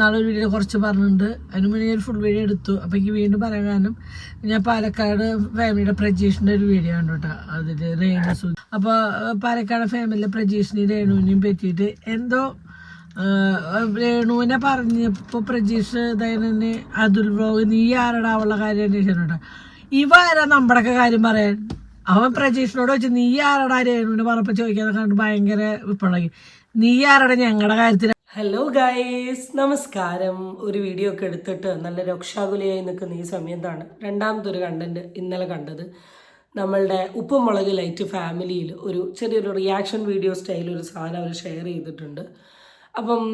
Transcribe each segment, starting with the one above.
നാളെ വീഡിയോ കുറച്ച് പറഞ്ഞിട്ടുണ്ട്. അതിന് മുന്നേ ഞാൻ ഫുൾ വീഡിയോ എടുത്തു. അപ്പം എനിക്ക് വീണ്ടും പറയാൻ കാരണം ഞാൻ പാലക്കാട് ഫാമിലിയുടെ പ്രജീഷിന്റെ ഒരു വീഡിയോ കണ്ടു കേട്ടോ അതിൽ രേണു സു അപ്പോൾ പാലക്കാട് ഫാമിലിയിലെ പ്രജീഷിനെയും രേണുവിനെയും പറ്റിയിട്ട് എന്തോ രേണുവിനെ പറഞ്ഞപ്പോൾ പ്രജീഷ് ദൈനന് അതുൽ ബ്ലോഗ് നീ ആരടാ ഉള്ള കാര്യം അന്വേഷിച്ചു കേട്ടോ ഇവ ആരാ നമ്മുടെയൊക്കെ കാര്യം പറയാൻ? അവൻ പ്രജീഷിനോട് വെച്ച് നീ ആരടാ? രേണുവിനെ പറഞ്ഞപ്പോൾ ചോദിക്കാതെ കണ്ട് ഭയങ്കര വിപ്പളകി നീ ആരടാ ഞങ്ങളുടെ കാര്യത്തിൽ ഹലോ ഗൈസ് നമസ്കാരം. ഒരു വീഡിയോ ഒക്കെ എടുത്തിട്ട് നല്ല രക്ഷാകുലയായി നിൽക്കുന്ന ഈ സമയത്താണ് രണ്ടാമത്തെ ഒരു കണ്ടന്റ് ഇന്നലെ കണ്ടത്. നമ്മളുടെ ഉപ്പും മുളക് ലൈറ്റ് ഫാമിലിയിൽ ഒരു ചെറിയൊരു റിയാക്ഷൻ വീഡിയോ സ്റ്റൈൽ ഒരു സാധനം അവർ ഷെയർ ചെയ്തിട്ടുണ്ട്. അപ്പം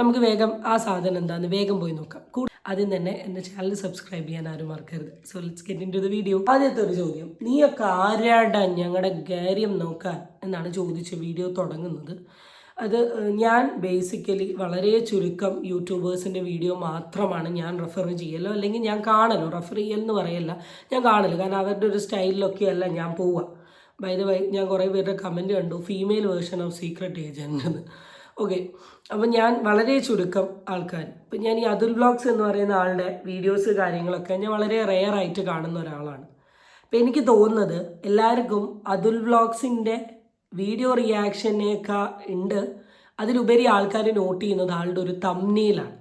നമുക്ക് വേഗം ആ സാധനം എന്താന്ന് വേഗം പോയി നോക്കാം. ആദ്യം തന്നെ എന്റെ ചാനൽ സബ്സ്ക്രൈബ് ചെയ്യാൻ ആരും മറക്കരുത്. So let's get into the video ആദ്യത്തെ ഒരു ചോദ്യം. നീയൊക്കെ ആരാടാ ഞങ്ങളുടെ കാര്യം നോക്കാൻ? എന്നാണ് ചോദിച്ച വീഡിയോ തുടങ്ങുന്നത്. അത് ഞാൻ ബേസിക്കലി വളരെ ചുരുക്കം യൂട്യൂബേഴ്സിന്റെ വീഡിയോ മാത്രമാണ് ഞാൻ റെഫർ ചെയ്യലോ. അല്ലെങ്കിൽ ഞാൻ കാണലോ. റെഫർ ചെയ്യലെന്ന് പറയല്ല. ഞാൻ കാണലോ. കാരണം അവരുടെ ഒരു സ്റ്റൈലിലൊക്കെയല്ല ഞാൻ പോവുക ബൈ ദ വൈ ഞാൻ കുറേ പേരുടെ കമന്റ് കണ്ടു. Female version of secret agent എന്ന് ഓക്കെ അപ്പം ഞാൻ വളരെ ചുരുക്കം ആൾക്കാർ ഇപ്പം ഞാൻ ഈ അതുൽ ബ്ലോഗ്സ് എന്ന് പറയുന്ന ആളുടെ വീഡിയോസ് കാര്യങ്ങളൊക്കെ ഞാൻ വളരെ റെയർ ആയിട്ട് കാണുന്ന ഒരാളാണ്. അപ്പം എനിക്ക് തോന്നുന്നത് എല്ലാവർക്കും അതുൽ വ്ളോഗ്സിന്റെ വീഡിയോ റിയാക്ഷനേക്കാ ഉണ്ട് അതിലുപരി ആൾക്കാർ നോട്ട് ചെയ്യുന്നത് ആളുടെ ഒരു തമ്നെയിലാണ്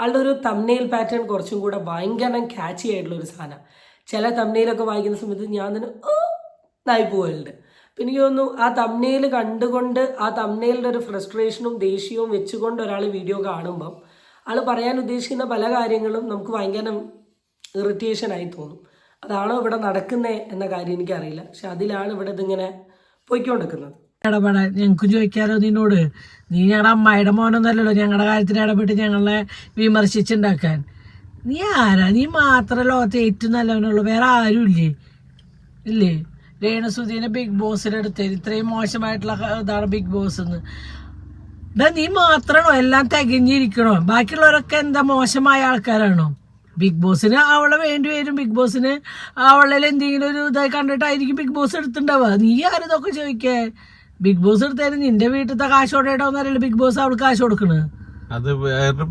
ആളുടെ ഒരു തമ്നെയിൽ പാറ്റേൺ കുറച്ചും കൂടെ ഭയങ്കര ക്യാച്ചി ആയിട്ടുള്ള ഒരു സാധനം. ചില തമ്നെയിലൊക്കെ വായിക്കുന്ന സമയത്ത് ഞാൻ തന്നെ നായി പോകലുണ്ട് അപ്പം എനിക്ക് തോന്നുന്നു ആ തമ്നെയിൽ കണ്ടുകൊണ്ട് ആ തമ്നെയിലിന്റെ ഒരു ഫ്രസ്ട്രേഷനും ദേഷ്യവും വെച്ചുകൊണ്ട് ഒരാൾ വീഡിയോ കാണുമ്പം ആൾ പറയാൻ ഉദ്ദേശിക്കുന്ന പല കാര്യങ്ങളും നമുക്ക് ഭയങ്കര ഇറിറ്റേഷൻ ആയി തോന്നും. അതാണോ ഇവിടെ നടക്കുന്നത് എന്ന കാര്യം എനിക്കറിയില്ല. പക്ഷെ അതിലാണ് ഇവിടെ ഇതിങ്ങനെ പോയിക്കൊണ്ടിരിക്കുന്നത്. ഇടപെടാൻ ഞങ്ങൾക്ക് ചോദിക്കാലോ നിന്നോട്? നീ ഞങ്ങളുടെ അമ്മായിയുടെ മോനൊന്നല്ലല്ലോ ഞങ്ങളുടെ കാര്യത്തിൽ ഇടപെട്ട് ഞങ്ങളെ വിമർശിച്ചുണ്ടാക്കാൻ. നീ ആരാ? നീ മാത്രം ലോകത്തെ ഏറ്റവും നല്ലവനുള്ളൂ വേറെ ആരും ഇല്ലേ? രേണുസുദീനെ ബിഗ് ബോസിലെടുത്ത് ഇത്രയും മോശമായിട്ടുള്ള ഇതാണ് ബിഗ് ബോസ് എന്ന് നീ മാത്രമാണോ? എല്ലാം തികഞ്ഞിരിക്കണോ? ബാക്കിയുള്ളവരൊക്കെ എന്താ മോശമായ ആൾക്കാരാണോ? ബിഗ് ബോസിന് അവളെ വേണ്ടി വരും ബിഗ് ബോസിന് അവളിൽ എന്തെങ്കിലും ഒരു ഇതായി കണ്ടിട്ടായിരിക്കും ബിഗ് ബോസ് എടുത്തിണ്ടാവുക നീ ആരിതൊക്കെ ചോദിക്കേ ബിഗ് ബോസ് എടുത്താലും നിന്റെ വീട്ടിലത്തെ കാശ് ഇടാവുന്നറിയില്ല ബിഗ് ബോസ് അവൾക്ക് കാശ് കൊടുക്കണ്. അത് വേറെ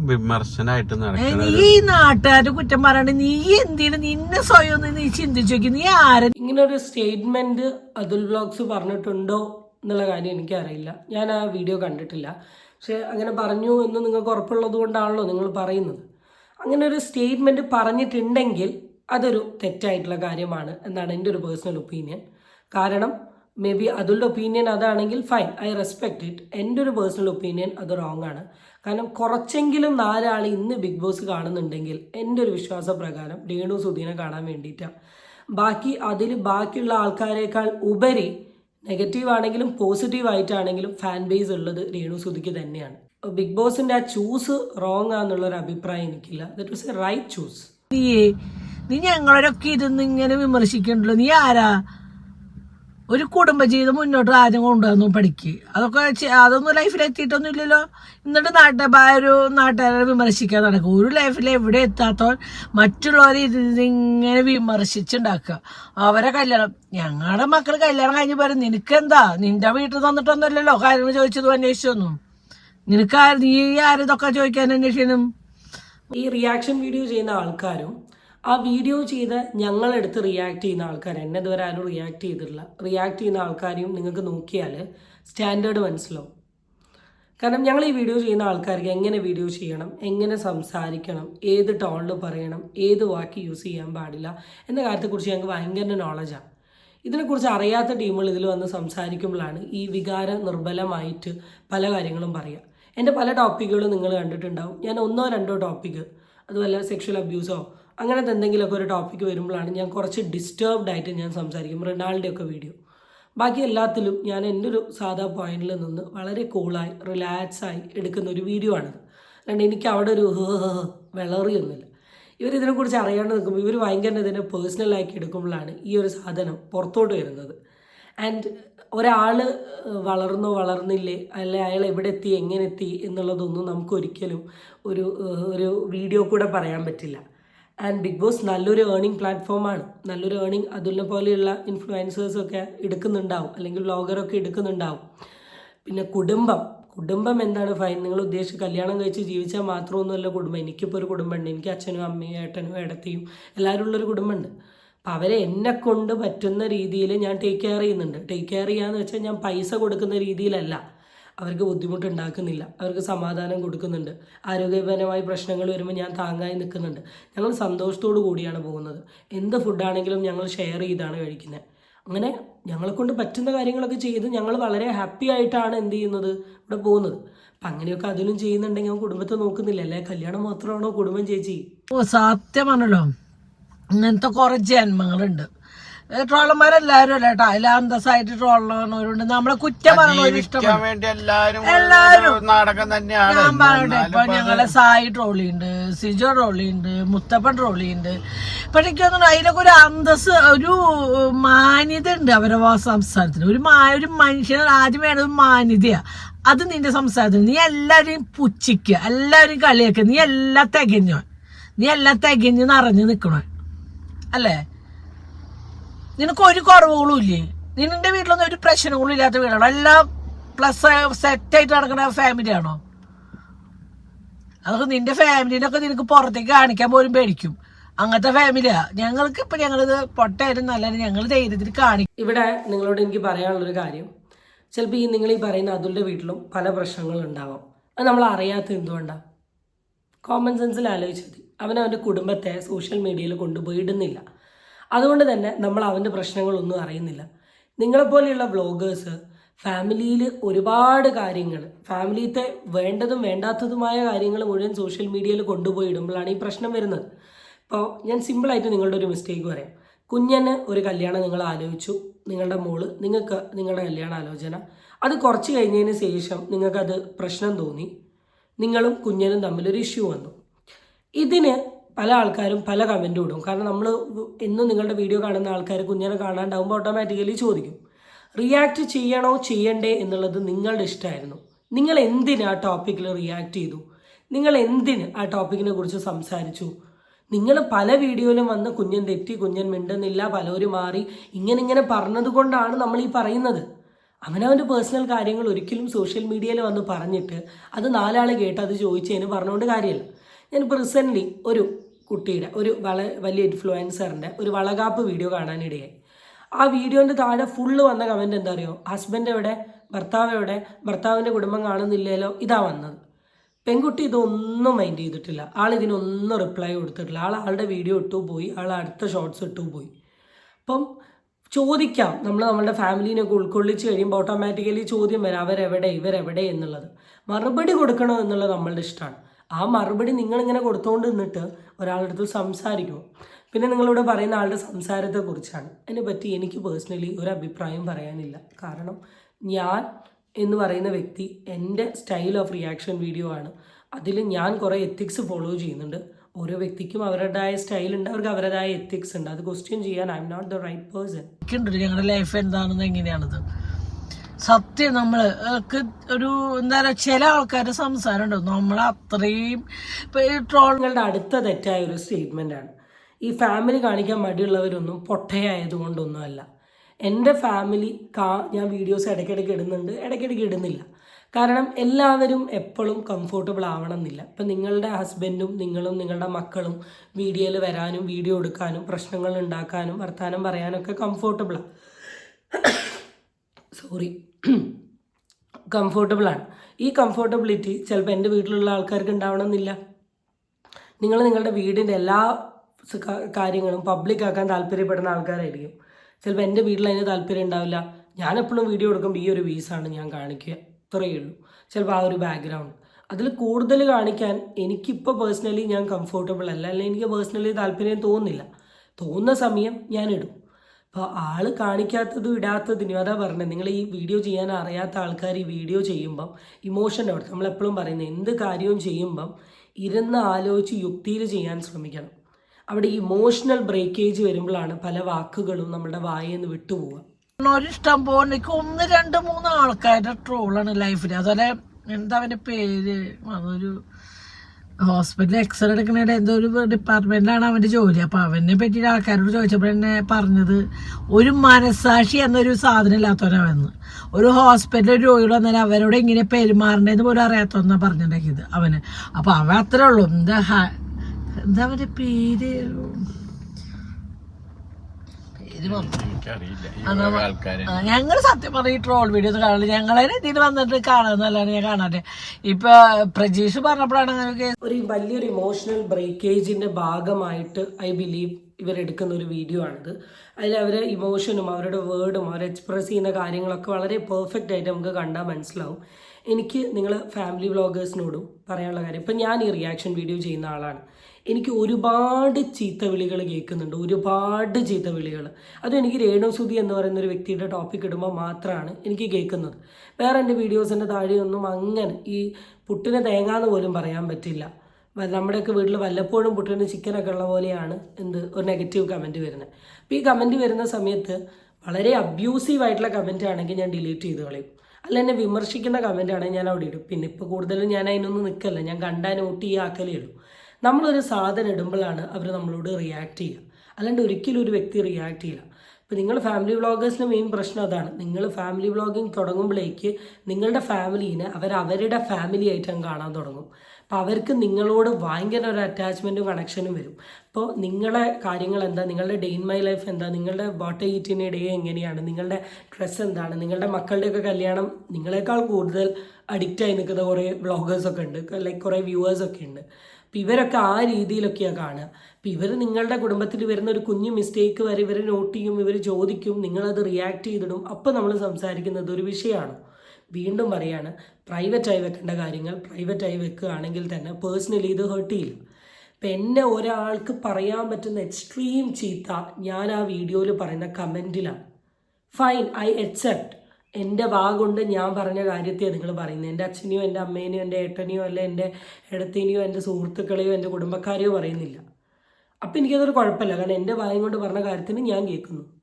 നടക്കണം നീ ഈ നാട്ടുകാരുടെ കുറ്റം പറയണ നീ എന്തിനു നിന്നെ സ്വയം ഒന്ന് നീ ചിന്തിച്ചു നോക്കി. നീ ആരെ ഇങ്ങനെ ഒരു സ്റ്റേറ്റ്മെന്റ് അതുൽ ബ്ലോഗ്സ് പറഞ്ഞിട്ടുണ്ടോ എന്നുള്ള കാര്യം എനിക്കറിയില്ല. ഞാൻ ആ വീഡിയോ കണ്ടിട്ടില്ല. പക്ഷെ അങ്ങനെ പറഞ്ഞു എന്ന് നിങ്ങൾക്ക് ഉറപ്പുള്ളത് കൊണ്ടാണല്ലോ നിങ്ങൾ പറയുന്നത്. അങ്ങനെ ഒരു സ്റ്റേറ്റ്മെന്റ് പറഞ്ഞിട്ടുണ്ടെങ്കിൽ അതൊരു തെറ്റായിട്ടുള്ള കാര്യമാണ് എന്നാണ് എന്റെ ഒരു പേഴ്സണൽ ഒപ്പീനിയൻ കാരണം മേ ബി അതുളുടെ ഒപ്പീനിയൻ അതാണെങ്കിൽ ഫൈൻ ഐ റെസ്പെക്ട് ഇറ്റ് എന്റെ ഒരു പേഴ്സണൽ ഒപ്പീനിയൻ അത് റോങ് ആണ്. കാരണം കുറച്ചെങ്കിലും നാലാൾ ഇന്ന് ബിഗ് ബോസ് കാണുന്നുണ്ടെങ്കിൽ എന്റെ ഒരു വിശ്വാസ പ്രകാരം രേണു സുധീനെ കാണാൻ വേണ്ടിയിട്ടാണ് ബാക്കി അതിൽ ബാക്കിയുള്ള ആൾക്കാരെക്കാൾ ഉപരി നെഗറ്റീവ് ആണെങ്കിലും പോസിറ്റീവ് ആയിട്ടാണെങ്കിലും ഫാൻ ബേസ് ഉള്ളത് രേണു സുധിക്ക് തന്നെയാണ്. ബിഗ് ബോസിന്റെ ആ ചൂസ് റോങ് ആന്നുള്ളൊരു അഭിപ്രായം എനിക്കില്ല. That was a right choose നീ ഞങ്ങളൊക്കെ ഇരുന്ന് ഇങ്ങനെ വിമർശിക്കണ്ടല്ലോ. നീ ആരാ? ഒരു കുടുംബജീവിതം മുന്നോട്ട് ആദ്യം കൊണ്ടുവന്നു പഠിക്ക്. അതൊക്കെ അതൊന്നും ലൈഫിൽ എത്തിയിട്ടൊന്നും ഇല്ലല്ലോ എന്നിട്ട് നാട്ടെ ഒരു നാട്ടുകാരെ വിമർശിക്കാൻ നടക്കും. ഒരു ലൈഫിൽ എവിടെ എത്താത്തവൻ മറ്റുള്ളവരെ ഇതിങ്ങനെ വിമർശിച്ചുണ്ടാക്കുക. അവരെ കല്യാണം ഞങ്ങളുടെ മക്കൾ കല്യാണം കഴിഞ്ഞ് പറയും നിനക്കെന്താ? നിന്റെ വീട്ടിൽ തന്നിട്ടൊന്നുമല്ലല്ലോ കാര്യങ്ങൾ ചോദിച്ചതും അന്വേഷിച്ചൊന്നും നിനക്ക് നീ ആരതൊക്കെ ചോദിക്കാൻ അന്വേഷിക്കണം? ഈ റിയാക്ഷൻ വീഡിയോ ചെയ്യുന്ന ആൾക്കാരും ആ വീഡിയോ ചെയ്ത് ഞങ്ങളെടുത്ത് റിയാക്ട് ചെയ്യുന്ന ആൾക്കാർ എന്നെ ഇതുവരെ ആരും റിയാക്ട് ചെയ്തിട്ടില്ല. റിയാക്ട് ചെയ്യുന്ന ആൾക്കാരെയും നിങ്ങൾക്ക് നോക്കിയാൽ സ്റ്റാൻഡേർഡ് മനസ്സിലാവും. കാരണം ഞങ്ങൾ ഈ വീഡിയോ ചെയ്യുന്ന ആൾക്കാർക്ക് എങ്ങനെ വീഡിയോ ചെയ്യണം എങ്ങനെ സംസാരിക്കണം ഏത് ടോണിൽ പറയണം ഏത് വാക്ക് യൂസ് ചെയ്യാൻ പാടില്ല എന്ന കാര്യത്തെക്കുറിച്ച് ഞങ്ങൾക്ക് ഭയങ്കര നോളജാണ് ഇതിനെക്കുറിച്ച് അറിയാത്ത ടീമുകൾ ഇതിൽ വന്ന് സംസാരിക്കുമ്പോഴാണ് ഈ വികാര നിർബലമായിട്ട് പല കാര്യങ്ങളും പറയുക എന്റെ പല ടോപ്പിക്കുകളും നിങ്ങൾ കണ്ടിട്ടുണ്ടാവും. ഞാൻ ഒന്നോ രണ്ടോ ടോപ്പിക്ക് അതുപോലെ സെക്ഷൽ അബ്യൂസോ അങ്ങനത്തെ എന്തെങ്കിലുമൊക്കെ ഒരു ടോപ്പിക്ക് വരുമ്പോഴാണ് ഞാൻ കുറച്ച് ഡിസ്റ്റർബ്ഡ് ആയിട്ട് ഞാൻ സംസാരിക്കും റൊണാൾഡോ ഒക്കെ വീഡിയോ ബാക്കി എല്ലാത്തിലും ഞാൻ എന്റെ ഒരു സാധാ പോയിന്റിൽ നിന്ന് വളരെ കൂളായി റിലാക്സായി എടുക്കുന്ന ഒരു വീഡിയോ ആണിത്. അല്ലാണ്ട് എനിക്ക് അവിടെ ഒരു വിളറിയൊന്നുമില്ല. ഇവർ ഇതിനെക്കുറിച്ച് അറിയാണ്ട് നിൽക്കുമ്പോൾ ഇവർ ഭയങ്കര ഇതിനെ പേഴ്സണലാക്കി എടുക്കുമ്പോഴാണ് ഈ ഒരു സാധനം പുറത്തോട്ട് വരുന്നത്. ആൻഡ് ഒരാൾ വളർന്നോ വളർന്നില്ലേ അല്ലെ അയാൾ എവിടെ എത്തി എങ്ങനെ എത്തി എന്നുള്ളതൊന്നും നമുക്ക് ഒരിക്കലും ഒരു ഒരു വീഡിയോ കൂടെ പറയാൻ പറ്റില്ല. ആൻഡ് ബിഗ് ബോസ് നല്ലൊരു ഏർണിംഗ് പ്ലാറ്റ്ഫോമാണ് നല്ലൊരു ഏർണിംഗ് അതുലിനെ പോലെയുള്ള ഇൻഫ്ലുവൻസേഴ്സൊക്കെ എടുക്കുന്നുണ്ടാവും അല്ലെങ്കിൽ വ്ളോഗറൊക്കെ എടുക്കുന്നുണ്ടാവും. പിന്നെ കുടുംബം. കുടുംബം എന്താണ് ഫൈൻ നിങ്ങൾ ഉദ്ദേശിച്ച് കല്യാണം കഴിച്ച് ജീവിച്ചാൽ മാത്രമൊന്നുമല്ല കുടുംബം. എനിക്കിപ്പോൾ ഒരു കുടുംബമുണ്ട്. എനിക്ക് അച്ഛനും അമ്മയും ഏട്ടനും ഏടത്തിയും എല്ലാവരും ഉള്ളൊരു കുടുംബമുണ്ട്. അപ്പം അവരെ എന്നെ കൊണ്ട് പറ്റുന്ന രീതിയിൽ ഞാൻ ടേക്ക് കെയർ ചെയ്യുന്നുണ്ട്. ടേക്ക് കെയർ ചെയ്യാന്ന് വെച്ചാൽ ഞാൻ പൈസ കൊടുക്കുന്ന രീതിയിലല്ല. അവർക്ക് ബുദ്ധിമുട്ടുണ്ടാക്കുന്നില്ല. അവർക്ക് സമാധാനം കൊടുക്കുന്നുണ്ട്. ആരോഗ്യപരമായ പ്രശ്നങ്ങൾ വരുമ്പോൾ ഞാൻ താങ്ങായി നിൽക്കുന്നുണ്ട്. ഞങ്ങൾ സന്തോഷത്തോടു കൂടിയാണ് പോകുന്നത്. എന്ത് ഫുഡാണെങ്കിലും ഞങ്ങൾ ഷെയർ ചെയ്താണ് കഴിക്കുന്നത്. അങ്ങനെ ഞങ്ങളെ കൊണ്ട് പറ്റുന്ന കാര്യങ്ങളൊക്കെ ചെയ്ത് ഞങ്ങൾ വളരെ ഹാപ്പി ആയിട്ടാണ് എന്ത് ചെയ്യുന്നത്? ഇവിടെ പോകുന്നത്. അപ്പം അങ്ങനെയൊക്കെ അതിലും ചെയ്യുന്നുണ്ടെങ്കിൽ കുടുംബത്തെ നോക്കുന്നില്ല. അല്ലേ? കല്യാണം മാത്രമാണോ കുടുംബം ചേച്ചി? ഓ സത്യമാണല്ലോ ഇങ്ങനത്തെ കുറെ ജന്മങ്ങളുണ്ട്. ട്രോളന്മാരെല്ലാരും അല്ല കേട്ടോ അതിൽ അന്തസ്സായിട്ട് ട്രോളണവരുണ്ട് നമ്മളെ കുറ്റം വേണ്ടി എല്ലാരും. നാടകം തന്നെയാണ്. ഞാൻ പറയട്ടെ ഇപ്പൊ ഞങ്ങളെ സായി ട്രോളിയുണ്ട് സിജോ ട്രോളിയുണ്ട് മുത്തപ്പൻ ട്രോളിയുണ്ട്. പക്ഷെ എനിക്ക് തോന്നുന്നു അതിലൊക്കെ ഒരു അന്തസ് ഒരു മാന്യത ഉണ്ട് അവരുടെ വാ- സംസാരത്തിന്. ഒരു ഒരു മനുഷ്യന് ആദ്യം വേണ്ടത് മാന്യതയാ. അത് നിന്റെ സംസ്ഥാനത്തിന് നീ എല്ലാവരെയും പുച്ഛിക്കുക എല്ലാവരെയും കളിയാക്കുക നീ എല്ലാം തികഞ്ഞോ നീ എല്ലാം തികഞ്ഞ് നിറഞ്ഞു നിക്കണോ അല്ലേ? നിനക്ക് ഒരു കുറവുകളും ഇല്ലേ? നിന്റെ വീട്ടിലൊന്നും ഒരു പ്രശ്നങ്ങളും ഇല്ലാത്ത വീടാണോ. എല്ലാം പ്ലസ് സെറ്റ് ആയിട്ട് നടക്കുന്ന ഫാമിലിയാണോ അതൊക്കെ നിന്റെ ഫാമിലിനൊക്കെ നിനക്ക് പുറത്തേക്ക് കാണിക്കാൻ പോലും പേടിക്കും. അങ്ങനത്തെ ഫാമിലിയാ ഞങ്ങൾക്ക് ഇപ്പൊ ഞങ്ങളിത് പൊട്ടായാലും നല്ല ഞങ്ങൾ ധൈര്യത്തിൽ കാണിക്കും. ഇവിടെ നിങ്ങളോട് എനിക്ക് പറയാനുള്ളൊരു കാര്യം. ചിലപ്പോൾ ഈ നിങ്ങൾ ഈ പറയുന്ന അതുലിന്റെ വീട്ടിലും പല പ്രശ്നങ്ങളും ഉണ്ടാവാം. അത് നമ്മൾ അറിയാത്ത എന്തുകൊണ്ടാണ് കോമൺ സെൻസിൽ ആലോചിച്ചത് അവൻ അവന്റെ കുടുംബത്തെ സോഷ്യൽ മീഡിയയിൽ കൊണ്ടുപോയി ഇടുന്നില്ല അതുകൊണ്ട് തന്നെ നമ്മൾ അവന്റെ പ്രശ്നങ്ങളൊന്നും അറിയുന്നില്ല. നിങ്ങളെപ്പോലെയുള്ള വ്ളോഗേഴ്സ് ഫാമിലിയിൽ ഒരുപാട് കാര്യങ്ങൾ ഫാമിലിത്തെ വേണ്ടതും വേണ്ടാത്തതുമായ കാര്യങ്ങൾ മുഴുവൻ സോഷ്യൽ മീഡിയയിൽ കൊണ്ടുപോയി ഇടുമ്പോഴാണ് ഈ പ്രശ്നം വരുന്നത്. ഇപ്പോൾ ഞാൻ സിമ്പിളായിട്ട് നിങ്ങളുടെ ഒരു മിസ്റ്റേക്ക് പറയാം. കുഞ്ഞന് ഒരു കല്യാണം നിങ്ങൾ ആലോചിച്ചു. നിങ്ങളുടെ മോൾ നിങ്ങൾക്ക് നിങ്ങളുടെ കല്യാണ ആലോചന. അത് കുറച്ച് കഴിഞ്ഞതിന് ശേഷം നിങ്ങൾക്കത് പ്രശ്നം തോന്നി. നിങ്ങളും കുഞ്ഞനും തമ്മിലൊരു ഇഷ്യൂ വന്നു. ഇതിന് പല ആൾക്കാരും പല കമന്റും ഇടും. കാരണം നമ്മൾ എന്നും നിങ്ങളുടെ വീഡിയോ കാണുന്ന ആൾക്കാർ കുഞ്ഞിനെ കാണാണ്ടാവുമ്പോൾ ഓട്ടോമാറ്റിക്കലി ചോദിക്കും. റിയാക്ട് ചെയ്യണോ ചെയ്യണ്ടേ എന്നുള്ളത് നിങ്ങളുടെ ഇഷ്ടമായിരുന്നു നിങ്ങൾ എന്തിന് ആ ടോപ്പിക്കിൽ റിയാക്ട് ചെയ്തു? നിങ്ങൾ എന്തിന് ആ ടോപ്പിക്കിനെ കുറിച്ച് സംസാരിച്ചു? നിങ്ങൾ പല വീഡിയോയിലും വന്ന് കുഞ്ഞൻ തെറ്റി കുഞ്ഞൻ മിണ്ടുന്നില്ല പലരും മാറി ഇങ്ങനെ ഇങ്ങനെ പറഞ്ഞത് കൊണ്ടാണ് നമ്മൾ ഈ പറയുന്നത്. അവനവന്റെ പേഴ്സണൽ കാര്യങ്ങൾ ഒരിക്കലും സോഷ്യൽ മീഡിയയിൽ വന്ന് പറഞ്ഞിട്ട് അത് നാലാൾ കേട്ട് അത് ചോദിച്ചതിന് പറഞ്ഞുകൊണ്ട് കാര്യമില്ല ഞാനിപ്പോൾ റീസെന്റ്ലി ഒരു കുട്ടിയുടെ ഒരു വള വലിയ ഇൻഫ്ലുവൻസറിന്റെ ഒരു വളകാപ്പ് വീഡിയോ കാണാനിടയായി. ആ വീഡിയോന്റെ താഴെ ഫുള്ള് വന്ന കമന്റ് എന്താ അറിയോ ഹസ്ബൻഡ് എവിടെ ഭർത്താവ് എവിടെ ഭർത്താവിന്റെ കുടുംബം കാണുന്നില്ലല്ലോ ഇതാ വന്നത്. പെൺകുട്ടി ഇതൊന്നും മൈൻഡ് ചെയ്തിട്ടില്ല. ആൾ ഇതിനൊന്നും റിപ്ലൈ കൊടുത്തിട്ടില്ല. ആൾ ആളുടെ വീഡിയോ ഇട്ടു പോയി. ആൾ അടുത്ത ഷോർട്സ് ഇട്ടു പോയി. അപ്പം ചോദിക്കാം. നമ്മൾ നമ്മളുടെ ഫാമിലീനൊക്കെ ഉൾക്കൊള്ളിച്ച് കഴിയുമ്പോൾ ഓട്ടോമാറ്റിക്കലി ചോദ്യം വരാം. അവരെവിടെ ഇവരെവിടെ എന്നുള്ളത്. മറുപടി കൊടുക്കണോ എന്നുള്ളത് നമ്മളുടെ ഇഷ്ടമാണ്. ആ മറുപടി നിങ്ങളിങ്ങനെ കൊടുത്തുകൊണ്ട് നിന്നിട്ട് ഒരാളുടെ അടുത്ത് സംസാരിക്കുമോ പിന്നെ നിങ്ങളിവിടെ പറയുന്ന ആളുടെ സംസാരത്തെക്കുറിച്ചാണ്. അതിനെപ്പറ്റി എനിക്ക് പേഴ്സണലി ഒരു അഭിപ്രായം പറയാനില്ല. കാരണം ഞാൻ എന്ന് പറയുന്ന വ്യക്തി എന്റെ സ്റ്റൈൽ ഓഫ് റിയാക്ഷൻ വീഡിയോ ആണ്. അതിൽ ഞാൻ കുറേ എത്തിക്സ് ഫോളോ ചെയ്യുന്നുണ്ട്. ഓരോ വ്യക്തിക്കും അവരുടേതായ സ്റ്റൈൽ ഉണ്ട്. അവർക്ക് അവരുടേതായ എത്തിക്സ് ഉണ്ട്. അത് ക്വസ്റ്റ്യൻ ചെയ്യാൻ I'm not the right person ഞങ്ങളുടെ ലൈഫ് എന്താണെന്ന് എങ്ങനെയാണത്? സത്യം നമ്മൾ ഒരു എന്താ പറയുക ചില ആൾക്കാരുടെ സംസാരം ഉണ്ടാവും നമ്മൾ അത്രയും ട്രോളുകളുടെ അടുത്ത തെറ്റായ ഒരു ആണ്. ഈ ഫാമിലി കാണിക്കാൻ മടിയുള്ളവരൊന്നും പൊട്ടയായതുകൊണ്ടൊന്നുമല്ല. എന്റെ ഫാമിലി കാ ഞാൻ വീഡിയോസ് ഇടയ്ക്കിടയ്ക്ക് ഇടുന്നുണ്ട്. ഇടയ്ക്കിടയ്ക്ക് ഇടുന്നില്ല. കാരണം എല്ലാവരും എപ്പോഴും കംഫോർട്ടബിൾ ആവണം എന്നില്ല ഇപ്പം നിങ്ങളുടെ ഹസ്ബൻഡും നിങ്ങളും നിങ്ങളുടെ മക്കളും വീഡിയോയിൽ വരാനും വീഡിയോ എടുക്കാനും പ്രശ്നങ്ങൾ ഉണ്ടാക്കാനും വർത്തമാനം പറയാനൊക്കെ കംഫർട്ടബിളാണ് സോറി കംഫോർട്ടബിളാണ് ഈ കംഫോർട്ടബിലിറ്റി ചിലപ്പോൾ എന്റെ വീട്ടിലുള്ള ആൾക്കാർക്ക് ഉണ്ടാവണമെന്നില്ല. നിങ്ങൾ നിങ്ങളുടെ വീടിന്റെ എല്ലാ കാര്യങ്ങളും പബ്ലിക് ആക്കാൻ താല്പര്യപ്പെടുന്ന ആൾക്കാരായിരിക്കും. ചിലപ്പോൾ എന്റെ വീട്ടിൽ അതിന് താല്പര്യം ഉണ്ടാവില്ല. ഞാൻ എപ്പോഴും വീഡിയോ എടുക്കുമ്പോൾ ഈ ഒരു വീസാണ് ഞാൻ കാണിക്കുക. ഇത്രയേ ഉള്ളൂ. ചിലപ്പോൾ ആ ഒരു ബാക്ക്ഗ്രൗണ്ട് അതിൽ കൂടുതൽ കാണിക്കാൻ എനിക്കിപ്പോൾ പേഴ്സണലി ഞാൻ കംഫോർട്ടബിൾ അല്ല. അല്ലെങ്കിൽ എനിക്ക് പേഴ്സണലി താല്പര്യം തോന്നുന്നില്ല. തോന്നുന്ന സമയം ഞാൻ ഇടും. അപ്പോൾ ആൾ കാണിക്കാത്തതും ഇടാത്തതിനും അതാ പറഞ്ഞത്. നിങ്ങൾ ഈ വീഡിയോ ചെയ്യാൻ അറിയാത്ത ആൾക്കാർ ഈ വീഡിയോ ചെയ്യുമ്പം ഇമോഷൻ അവിടെ നമ്മളെപ്പോഴും പറയുന്നത് എന്ത് കാര്യവും ചെയ്യുമ്പം ഇരുന്ന് ആലോചിച്ച് യുക്തിയിൽ ചെയ്യാൻ ശ്രമിക്കണം. അവിടെ ഇമോഷണൽ ബ്രേക്കേജ് വരുമ്പോഴാണ് പല വാക്കുകളും നമ്മുടെ വായിൽ നിന്ന് വിട്ടുപോവുക ഒരിഷ്ടം പോലെ ഒന്ന് രണ്ട് മൂന്ന് ആൾക്കാരുടെ ട്രോളാണ് ലൈഫിൽ അതുപോലെ എന്താ അവന്റെ പേര്? അതൊരു ഹോസ്പിറ്റലിൽ എക്സ്റേ എടുക്കുന്ന എന്തോ ഒരു ഡിപ്പാർട്ട്മെന്റിലാണ് അവന്റെ ജോലി. അപ്പൊ അവനെ പറ്റി ആൾക്കാരോട് ചോദിച്ചപ്പോൾ എന്നെ പറഞ്ഞത്. ഒരു മനസാക്ഷി എന്നൊരു സാധനം ഇല്ലാത്തവനവന്ന് ഒരു ഹോസ്പിറ്റലിൽ രോഗികൾ വന്നാൽ അവരോട് ഇങ്ങനെ പെരുമാറേണ്ടതെന്ന് പോലും അറിയാത്തവന്നാ പറഞ്ഞിട്ടുണ്ടാക്കിയത് അവന്. അപ്പൊ അവൻ അത്രേ ഉള്ളൂ. എന്താ എന്താ അവന്റെ പേര്? ആ, സത്യം പറഞ്ഞ ഈ ട്രോൾ വീഡിയോസ് കാണില്ല ഞങ്ങളെ ഇതിൽ വന്നിട്ട് കാണാന്നല്ലാണ്ട് ഞാൻ കാണാട്ടെ ഇപ്പൊ പ്രജീഷ് പറഞ്ഞപ്പോഴാണ് അങ്ങനെ ഒരു വലിയൊരു ഇമോഷണൽ ബ്രേക്കേജിന്റെ ഭാഗമായിട്ട് ഐ ബിലീവ് ഇവരെടുക്കുന്ന ഒരു വീഡിയോ ആണിത്. അതിൽ അവരെ ഇമോഷനും അവരുടെ വേർഡും അവർ എക്സ്പ്രസ് ചെയ്യുന്ന കാര്യങ്ങളൊക്കെ വളരെ പെർഫെക്റ്റ് ആയിട്ട് നമുക്ക് കണ്ടാൽ മനസ്സിലാവും. എനിക്ക് നിങ്ങൾ ഫാമിലി വ്ളോഗേഴ്സിനോടും പറയാനുള്ള കാര്യം ഇപ്പം ഞാൻ ഈ റിയാക്ഷൻ വീഡിയോ ചെയ്യുന്ന ആളാണ്. എനിക്ക് ഒരുപാട് ചീത്ത വിളികൾ കേൾക്കുന്നുണ്ട് ഒരുപാട് ചീത്ത വിളികൾ അതും എനിക്ക് രേണുസുതി എന്ന് പറയുന്ന ഒരു വ്യക്തിയുടെ ടോപ്പിക് ഇടുമ്പോൾ മാത്രമാണ് എനിക്ക് കേൾക്കുന്നത്. വേറെ എന്റെ വീഡിയോസിന്റെ താഴെയൊന്നും അങ്ങനെ ഈ പുട്ടിന് തേങ്ങാന്ന് പോലും പറയാൻ പറ്റില്ല. നമ്മുടെയൊക്കെ വീട്ടിൽ വല്ലപ്പോഴും പുട്ടിന് ചിക്കനൊക്കെ ഉള്ള പോലെയാണ് എന്ത് ഒരു നെഗറ്റീവ് കമന്റ് വരുന്നത് അപ്പോൾ ഈ കമന്റ് വരുന്ന സമയത്ത് വളരെ അബ്യൂസീവ് ആയിട്ടുള്ള കമന്റ് ആണെങ്കിൽ ഞാൻ ഡിലീറ്റ് ചെയ്ത് കളയും. അല്ല എന്നെ വിമർശിക്കുന്ന കമന്റ് ആണെങ്കിൽ ഞാൻ അവിടെ ഇടും. പിന്നെ ഇപ്പോൾ കൂടുതലും ഞാൻ അതിനൊന്നും നിൽക്കല്ല ഞാൻ കണ്ടാൽ നോട്ട് ചെയ്യാക്കലേ ഉള്ളൂ. നമ്മളൊരു സാധനം ഇടുമ്പോഴാണ് അവർ നമ്മളോട് റിയാക്ട് ചെയ്യുക. അല്ലാണ്ട് ഒരിക്കലും ഒരു വ്യക്തി റിയാക്ട് ചെയ്യില്ല. ഇപ്പോൾ നിങ്ങൾ ഫാമിലി വ്ളോഗേഴ്സിന് മെയിൻ പ്രശ്നം അതാണ്. നിങ്ങൾ ഫാമിലി വ്ളോഗിങ് തുടങ്ങുമ്പോഴേക്ക് നിങ്ങളുടെ ഫാമിലീനെ അവർ അവരുടെ ഫാമിലി ആയിട്ടും കാണാൻ തുടങ്ങും. അപ്പോൾ അവർക്ക് നിങ്ങളോട് ഭയങ്കര ഒരു അറ്റാച്ച്മെന്റും കണക്ഷനും വരും. അപ്പോൾ നിങ്ങളെ കാര്യങ്ങൾ എന്താ? നിങ്ങളുടെ ഡേ ഇൻ മൈ ലൈഫ് എന്താ? നിങ്ങളുടെ വാട്ടർ ഈറ്റിന്റെ ഡേ എങ്ങനെയാണ്? നിങ്ങളുടെ ഡ്രസ്സ് എന്താണ്? നിങ്ങളുടെ മക്കളുടെയൊക്കെ കല്യാണം നിങ്ങളെക്കാൾ കൂടുതൽ അഡിക്റ്റായി നിൽക്കുന്ന കുറേ വ്ളോഗേഴ്സൊക്കെ ഉണ്ട്. ലൈക്ക് കുറേ വ്യൂവേഴ്സൊക്കെ ഉണ്ട്. അപ്പോൾ ഇവരൊക്കെ ആ രീതിയിലൊക്കെയാണ് കാണുക. അപ്പം ഇവർ നിങ്ങളുടെ കുടുംബത്തിൽ വരുന്ന ഒരു കുഞ്ഞു മിസ്റ്റേക്ക് വരെ ഇവർ നോട്ട് ചെയ്യും ഇവർ ചോദിക്കും നിങ്ങളത് റിയാക്ട് ചെയ്തിടും. അപ്പോൾ നമ്മൾ സംസാരിക്കുന്നത് ഒരു വിഷയമാണ്. വീണ്ടും പറയാണ് പ്രൈവറ്റായി വെക്കേണ്ട കാര്യങ്ങൾ പ്രൈവറ്റായി വെക്കുകയാണെങ്കിൽ തന്നെ പേഴ്സണലി ഇത് ഹേർട്ട് ചെയ്യില്ല. ഇപ്പം എന്നെ ഒരാൾക്ക് പറയാൻ പറ്റുന്ന എക്സ്ട്രീം ചീത്ത ഞാൻ ആ വീഡിയോയിൽ പറയുന്ന കമന്റിലാണ് ഫൈൻ ഐ അക്സെപ്റ്റ് എന്റെ വാ കൊണ്ട് ഞാൻ പറഞ്ഞ കാര്യത്തെയാണ് നിങ്ങൾ പറയുന്നത് എന്റെ അച്ഛനെയോ എന്റെ അമ്മേനെയോ എന്റെ ഏട്ടനെയോ അല്ല എന്റെ ഇടത്തിനെയോ എന്റെ സുഹൃത്തുക്കളെയോ എന്റെ കുടുംബക്കാരെയോ പറയുന്നില്ല. അപ്പം എനിക്കതൊരു കുഴപ്പമില്ല. കാരണം എന്റെ വായം കൊണ്ട് പറഞ്ഞ കാര്യത്തിന് ഞാൻ കേൾക്കുന്നു.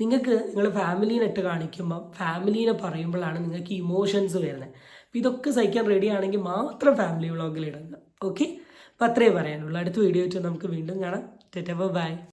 നിങ്ങൾക്ക് നിങ്ങൾ ഫാമിലീനെ ഇട്ട് കാണിക്കുമ്പോൾ ഫാമിലീനെ പറയുമ്പോഴാണ് നിങ്ങൾക്ക് ഇമോഷൻസ് വരുന്നത്. അപ്പോൾ ഇതൊക്കെ സഹിക്കാൻ റെഡി ആണെങ്കിൽ മാത്രം ഫാമിലി വ്ളോഗിൽ ഇടുക ഓക്കെ അപ്പോൾ അത്രേ പറയാനുള്ളൂ. അടുത്ത വീഡിയോ വെച്ച് നമുക്ക് വീണ്ടും കാണാം. ടെറ്റ ബൈ